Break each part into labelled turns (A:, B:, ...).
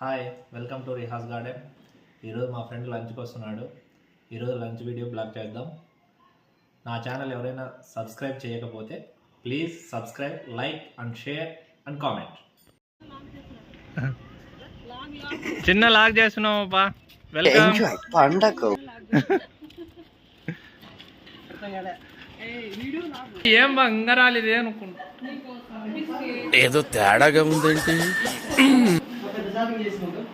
A: Hi welcome to Rihas garden ఈరోజు మా friend లంచ్కి వస్తున్నాడు ఈరోజు లంచ్ వీడియో బ్లాగ్ చేద్దాం. నా ఛానల్ ఎవరైనా సబ్స్క్రైబ్ చేయకపోతే please subscribe like and share and comment చిన్న లాగ్ చేస్తున్నావు బా వెల్కమ్
B: ఎంజాయ్ పండగ.
A: ఏం బా ఇంకా రాలేదు అనుకుంటా.
B: ఏదో తేడాగా ఉందేంటి
A: షాపింగ్ చేసుకుంటాం.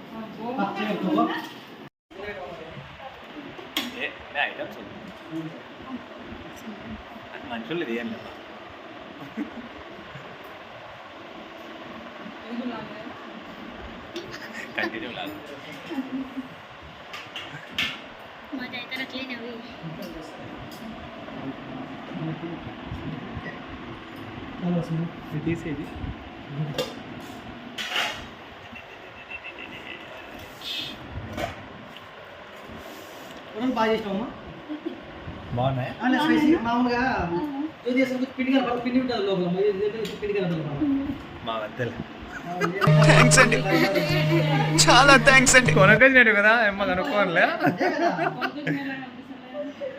A: మనుషులు ఇదేం కంటిన్యూ లాగా.
C: మాదైతే అట్లనే అవి. తీసేది.
A: తీసేది
D: బాగా చేసినామా
A: బాగున్నాయి?
D: అలా స్పైసీ మామూలుగా ఇది చేసిన పిండి కలపాలి. పిండి ఉంటుంది లోపల. మరి ఇది అయితే పిండి కలపాలి
A: మా మధ్యలో
B: థ్యాంక్స్ అండి. చాలా థ్యాంక్స్ అండి.
A: కొనకొచ్చినట్టు కదా ఏమో కనుక్కోలే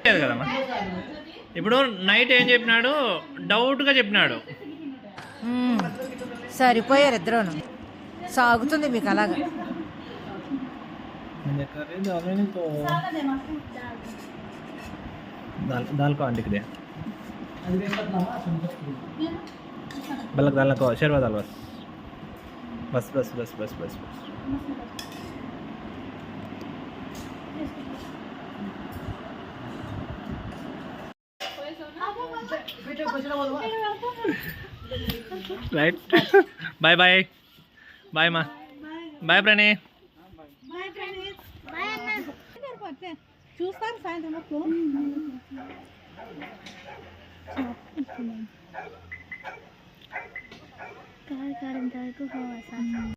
A: లేదు కదమ్మా. ఇప్పుడు నైట్ ఏం చెప్పినాడు? డౌట్గా చెప్పినాడు.
E: సరిపోయారు ఇద్దరును. సాగుతుంది మీకు అలాగా.
A: नहीं तो दाल दाल को अंडिक दे बलक दाल को शेरवा दाल बस। बस बस बस बस बस राइट बाय बाय बाय माँ बाय प्रणी వచ్చే
E: చూస్తారు సాయంత్రం
C: మొక్కు కారం తాగుకోవాలి